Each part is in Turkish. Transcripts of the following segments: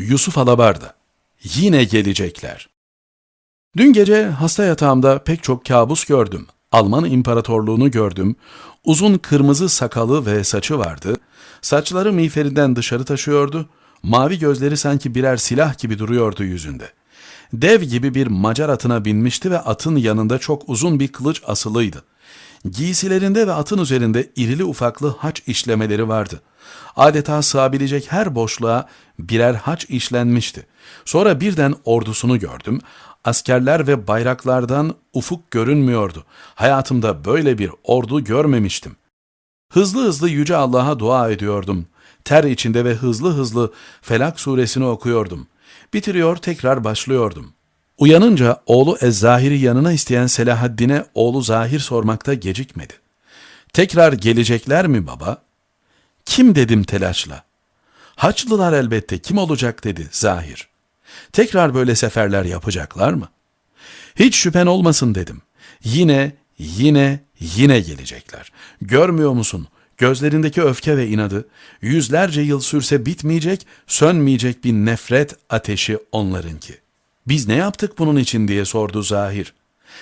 Yusuf Alabarda. Yine gelecekler. Dün gece hasta yatağımda pek çok kabus gördüm. Alman İmparatorluğunu gördüm. Uzun kırmızı sakalı ve saçı vardı. Saçları miğferinden dışarı taşıyordu. Mavi gözleri sanki birer silah gibi duruyordu yüzünde. Dev gibi bir Macar atına binmişti ve atın yanında çok uzun bir kılıç asılıydı. Giysilerinde ve atın üzerinde irili ufaklı haç işlemeleri vardı. Adeta sığabilecek her boşluğa birer haç işlenmişti. Sonra birden ordusunu gördüm. Askerler ve bayraklardan ufuk görünmüyordu. Hayatımda böyle bir ordu görmemiştim. Hızlı hızlı Yüce Allah'a dua ediyordum. Ter içinde ve hızlı hızlı Felak suresini okuyordum. Bitiriyor tekrar başlıyordum. Uyanınca oğlu Ezzahir'i yanına isteyen Selahaddin'e oğlu Zahir sormakta gecikmedi. Tekrar gelecekler mi baba? Kim dedim telaşla. Haçlılar elbette kim olacak dedi Zahir. Tekrar böyle seferler yapacaklar mı? Hiç şüphen olmasın dedim. Yine, yine, yine gelecekler. Görmüyor musun? Gözlerindeki öfke ve inadı, yüzlerce yıl sürse bitmeyecek, sönmeyecek bir nefret ateşi onlarınki. Biz ne yaptık bunun için diye sordu Zahir.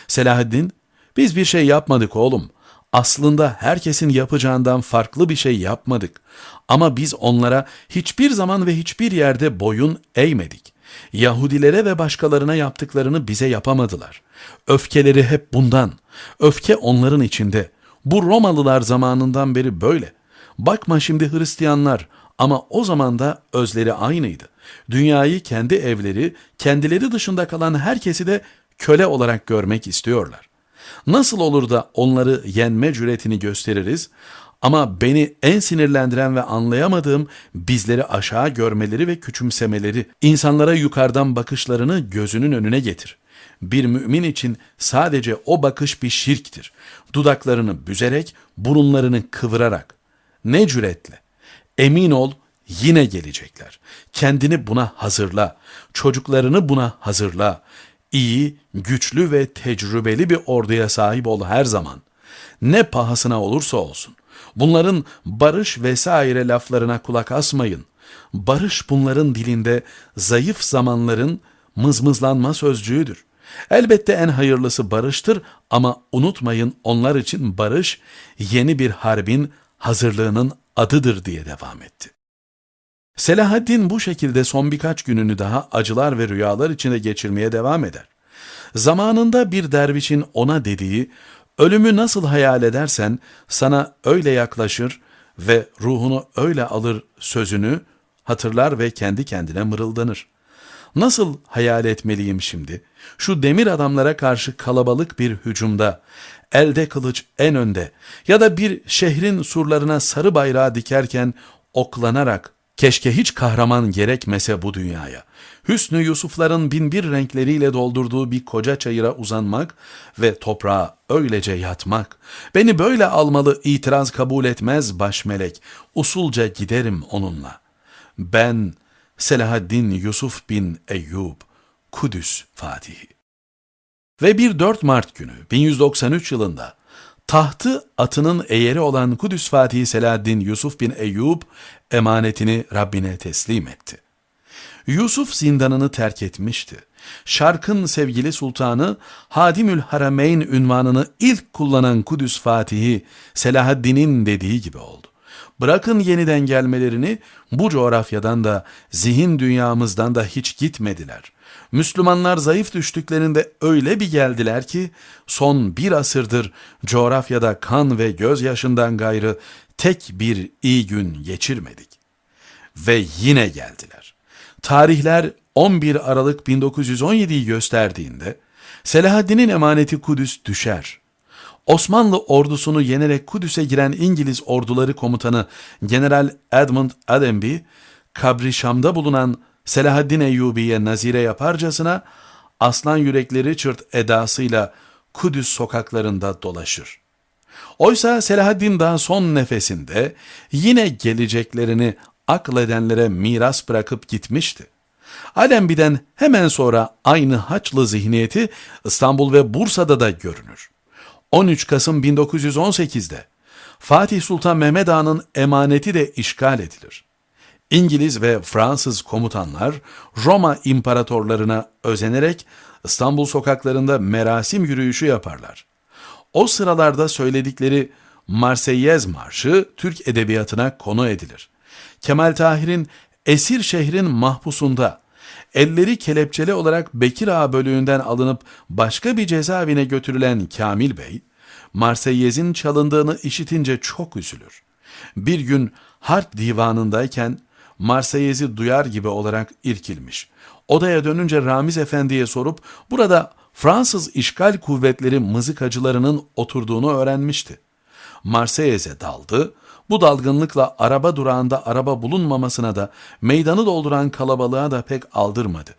Selahaddin, biz bir şey yapmadık oğlum. Aslında herkesin yapacağından farklı bir şey yapmadık. Ama biz onlara hiçbir zaman ve hiçbir yerde boyun eğmedik. Yahudilere ve başkalarına yaptıklarını bize yapamadılar. Öfkeleri hep bundan. Öfke onların içinde. Bu Romalılar zamanından beri böyle. Bakma şimdi Hristiyanlar ama o zaman da özleri aynıydı. Dünyayı kendi evleri, kendileri dışında kalan herkesi de köle olarak görmek istiyorlar. Nasıl olur da onları yenme cüretini gösteririz ama beni en sinirlendiren ve anlayamadığım bizleri aşağı görmeleri ve küçümsemeleri, insanlara yukarıdan bakışlarını gözünün önüne getir. Bir mümin için sadece o bakış bir şirktir. Dudaklarını büzerek, burunlarını kıvırarak. Ne cüretle. Emin ol yine gelecekler. Kendini buna hazırla. Çocuklarını buna hazırla. İyi, güçlü ve tecrübeli bir orduya sahip ol her zaman. Ne pahasına olursa olsun. Bunların barış vesaire laflarına kulak asmayın. Barış bunların dilinde zayıf zamanların mızmızlanma sözcüğüdür. Elbette en hayırlısı barıştır ama unutmayın onlar için barış yeni bir harbin hazırlığının adıdır diye devam etti. Selahaddin bu şekilde son birkaç gününü daha acılar ve rüyalar içinde geçirmeye devam eder. Zamanında bir dervişin ona dediği, ölümü nasıl hayal edersen sana öyle yaklaşır ve ruhunu öyle alır sözünü hatırlar ve kendi kendine mırıldanır. Nasıl hayal etmeliyim şimdi? Şu demir adamlara karşı kalabalık bir hücumda, elde kılıç en önde ya da bir şehrin surlarına sarı bayrağı dikerken oklanarak Keşke hiç kahraman gerekmese bu dünyaya. Hüsnü Yusufların binbir renkleriyle doldurduğu bir koca çayıra uzanmak ve toprağa öylece yatmak. Beni böyle almalı itiraz kabul etmez başmelek. Usulca giderim onunla. Ben Selahaddin Yusuf bin Eyyub, Kudüs Fatihi. Ve bir 4 Mart günü 1193 yılında tahtı atının eğeri olan Kudüs Fatihi Selahaddin Yusuf bin Eyyub emanetini Rabbine teslim etti. Yusuf zindanını terk etmişti. Şark'ın sevgili sultanı Hadimül Harameyn ünvanını ilk kullanan Kudüs Fatihi Selahaddin'in dediği gibi oldu. Bırakın yeniden gelmelerini bu coğrafyadan da zihin dünyamızdan da hiç gitmediler. Müslümanlar zayıf düştüklerinde öyle bir geldiler ki son bir asırdır coğrafyada kan ve gözyaşından gayrı tek bir iyi gün geçirmedik. Ve yine geldiler. Tarihler 11 Aralık 1917'yi gösterdiğinde Selahaddin'in emaneti Kudüs düşer. Osmanlı ordusunu yenerek Kudüs'e giren İngiliz orduları komutanı General Edmund Allenby, kabri Şam'da bulunan Selahaddin Eyyubi'ye nazire yaparcasına aslan yürekleri çırt edasıyla Kudüs sokaklarında dolaşır. Oysa Selahaddin daha son nefesinde yine geleceklerini akledenlere miras bırakıp gitmişti. Alembi'den hemen sonra aynı Haçlı zihniyeti İstanbul ve Bursa'da da görünür. 13 Kasım 1918'de Fatih Sultan Mehmed Ağa'nın emaneti de işgal edilir. İngiliz ve Fransız komutanlar Roma imparatorlarına özenerek İstanbul sokaklarında merasim yürüyüşü yaparlar. O sıralarda söyledikleri Marseillez Marşı Türk edebiyatına konu edilir. Kemal Tahir'in Esir şehrin mahpusunda elleri kelepçeli olarak Bekir Ağa bölüğünden alınıp başka bir cezaevine götürülen Kamil Bey, Marseillez'in çalındığını işitince çok üzülür. Bir gün harp divanındayken Marseillez'i duyar gibi olarak irkilmiş. Odaya dönünce Ramiz Efendi'ye sorup burada Fransız işgal kuvvetleri mızıkacılarının oturduğunu öğrenmişti. Marseillez'e daldı, bu dalgınlıkla araba durağında araba bulunmamasına da meydanı dolduran kalabalığa da pek aldırmadı.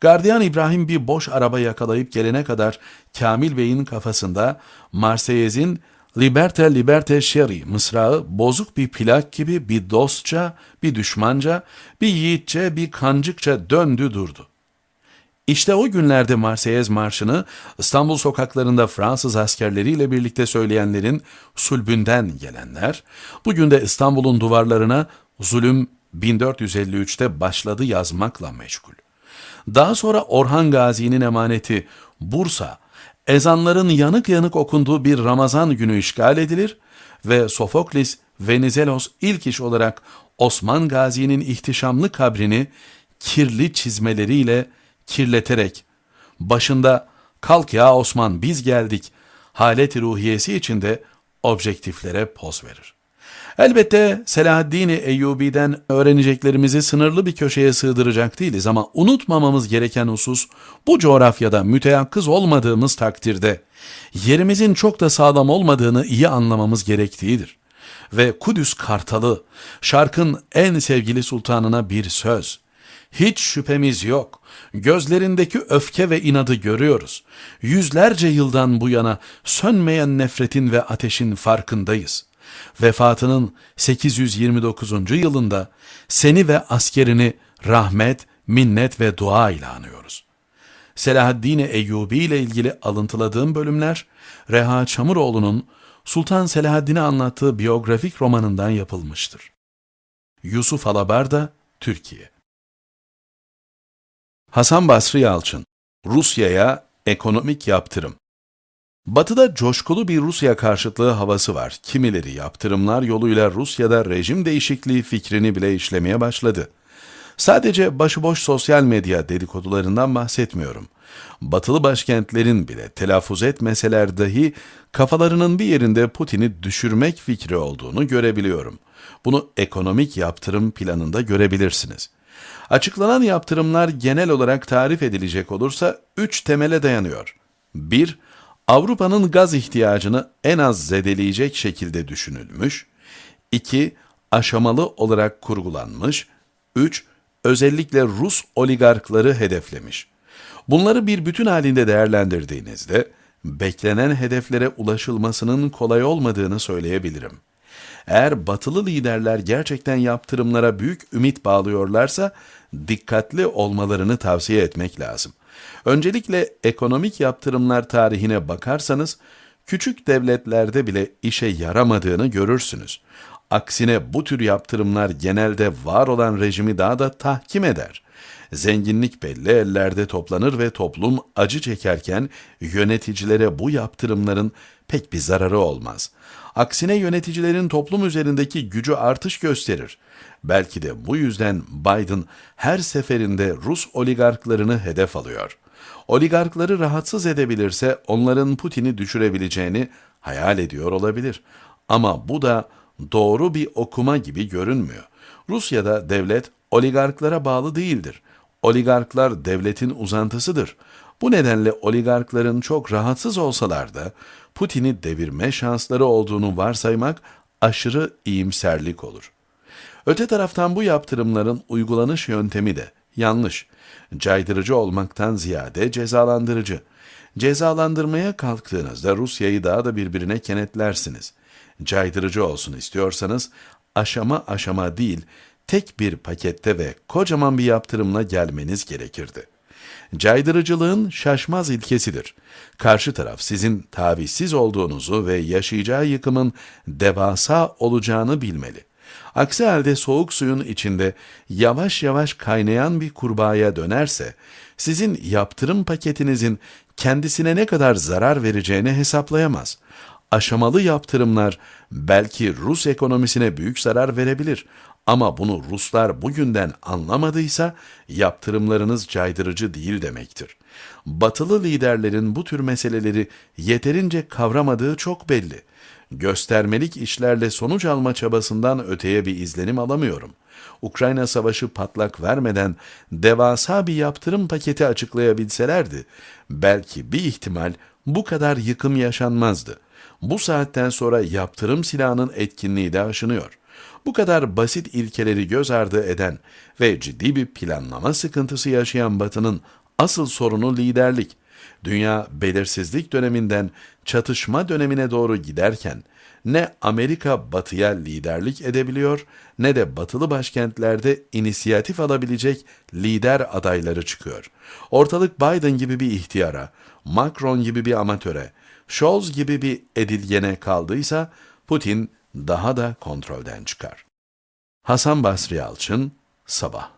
Gardiyan İbrahim bir boş araba yakalayıp gelene kadar Kamil Bey'in kafasında Marseillez'in Liberte Liberte Sherry mısrağı bozuk bir plak gibi bir dostça, bir düşmanca, bir yiğitçe, bir kancıkça döndü durdu. İşte o günlerde Marseyez Marşı'nı İstanbul sokaklarında Fransız askerleriyle birlikte söyleyenlerin sulbünden gelenler, bugün de İstanbul'un duvarlarına zulüm 1453'te başladı yazmakla meşgul. Daha sonra Orhan Gazi'nin emaneti Bursa, ezanların yanık yanık okunduğu bir Ramazan günü işgal edilir ve Sofoklis Venizelos ilk iş olarak Osman Gazi'nin ihtişamlı kabrini kirli çizmeleriyle kirleterek başında kalk ya Osman biz geldik haleti ruhiyesi içinde objektiflere poz verir. Elbette Selahaddin Eyyubi'den öğreneceklerimizi sınırlı bir köşeye sığdıracak değiliz ama unutmamamız gereken husus bu coğrafyada müteyakkız olmadığımız takdirde yerimizin çok da sağlam olmadığını iyi anlamamız gerektiğidir. Ve Kudüs Kartalı, şarkın en sevgili sultanına bir söz. Hiç şüphemiz yok. Gözlerindeki öfke ve inadı görüyoruz. Yüzlerce yıldan bu yana sönmeyen nefretin ve ateşin farkındayız. Vefatının 829. yılında seni ve askerini rahmet, minnet ve dua ile anıyoruz. Selahaddin Eyyubi ile ilgili alıntıladığım bölümler Reha Çamuroğlu'nun Sultan Selahaddin'i anlattığı biyografik romanından yapılmıştır. Yusuf Alabarda, Türkiye Hasan Basri Yalçın, Rusya'ya ekonomik yaptırım. Batı'da coşkulu bir Rusya karşıtlığı havası var. Kimileri yaptırımlar yoluyla Rusya'da rejim değişikliği fikrini bile işlemeye başladı. Sadece başıboş sosyal medya dedikodularından bahsetmiyorum. Batılı başkentlerin bile telaffuz etmeseler dahi kafalarının bir yerinde Putin'i düşürmek fikri olduğunu görebiliyorum. Bunu ekonomik yaptırım planında görebilirsiniz. Açıklanan yaptırımlar genel olarak tarif edilecek olursa üç temele dayanıyor. 1- Avrupa'nın gaz ihtiyacını en az zedeleyecek şekilde düşünülmüş. 2. Aşamalı olarak kurgulanmış. 3. Özellikle Rus oligarkları hedeflemiş. Bunları bir bütün halinde değerlendirdiğinizde beklenen hedeflere ulaşılmasının kolay olmadığını söyleyebilirim. Eğer batılı liderler gerçekten yaptırımlara büyük ümit bağlıyorlarsa dikkatli olmalarını tavsiye etmek lazım. Öncelikle ekonomik yaptırımlar tarihine bakarsanız küçük devletlerde bile işe yaramadığını görürsünüz. Aksine bu tür yaptırımlar genelde var olan rejimi daha da tahkim eder. Zenginlik belli ellerde toplanır ve toplum acı çekerken yöneticilere bu yaptırımların pek bir zararı olmaz. Aksine yöneticilerin toplum üzerindeki gücü artış gösterir. Belki de bu yüzden Biden her seferinde Rus oligarklarını hedef alıyor. Oligarkları rahatsız edebilirse onların Putin'i düşürebileceğini hayal ediyor olabilir. Ama bu da doğru bir okuma gibi görünmüyor. Rusya'da devlet oligarklara bağlı değildir. Oligarklar devletin uzantısıdır. Bu nedenle oligarkların çok rahatsız olsalar da Putin'i devirme şansları olduğunu varsaymak aşırı iyimserlik olur. Öte taraftan bu yaptırımların uygulanış yöntemi de yanlış. Caydırıcı olmaktan ziyade cezalandırıcı. Cezalandırmaya kalktığınızda Rusya'yı daha da birbirine kenetlersiniz. Caydırıcı olsun istiyorsanız aşama aşama değil, tek bir pakette ve kocaman bir yaptırımla gelmeniz gerekirdi. Caydırıcılığın şaşmaz ilkesidir. Karşı taraf sizin tavizsiz olduğunuzu ve yaşayacağı yıkımın devasa olacağını bilmeli. Aksi halde soğuk suyun içinde yavaş yavaş kaynayan bir kurbağaya dönerse, sizin yaptırım paketinizin kendisine ne kadar zarar vereceğini hesaplayamaz. Aşamalı yaptırımlar belki Rus ekonomisine büyük zarar verebilir ama bunu Ruslar bugünden anlamadıysa yaptırımlarınız caydırıcı değil demektir. Batılı liderlerin bu tür meseleleri yeterince kavramadığı çok belli. Göstermelik işlerle sonuç alma çabasından öteye bir izlenim alamıyorum. Ukrayna savaşı patlak vermeden devasa bir yaptırım paketi açıklayabilselerdi, belki bir ihtimal bu kadar yıkım yaşanmazdı. Bu saatten sonra yaptırım silahının etkinliği de aşınıyor. Bu kadar basit ilkeleri göz ardı eden ve ciddi bir planlama sıkıntısı yaşayan Batı'nın asıl sorunu liderlik. Dünya belirsizlik döneminden çatışma dönemine doğru giderken ne Amerika batıya liderlik edebiliyor ne de batılı başkentlerde inisiyatif alabilecek lider adayları çıkıyor. Ortalık Biden gibi bir ihtiyara, Macron gibi bir amatöre, Scholz gibi bir edilgene kaldıysa Putin daha da kontrolden çıkar. Hasan Basri Alçın, Sabah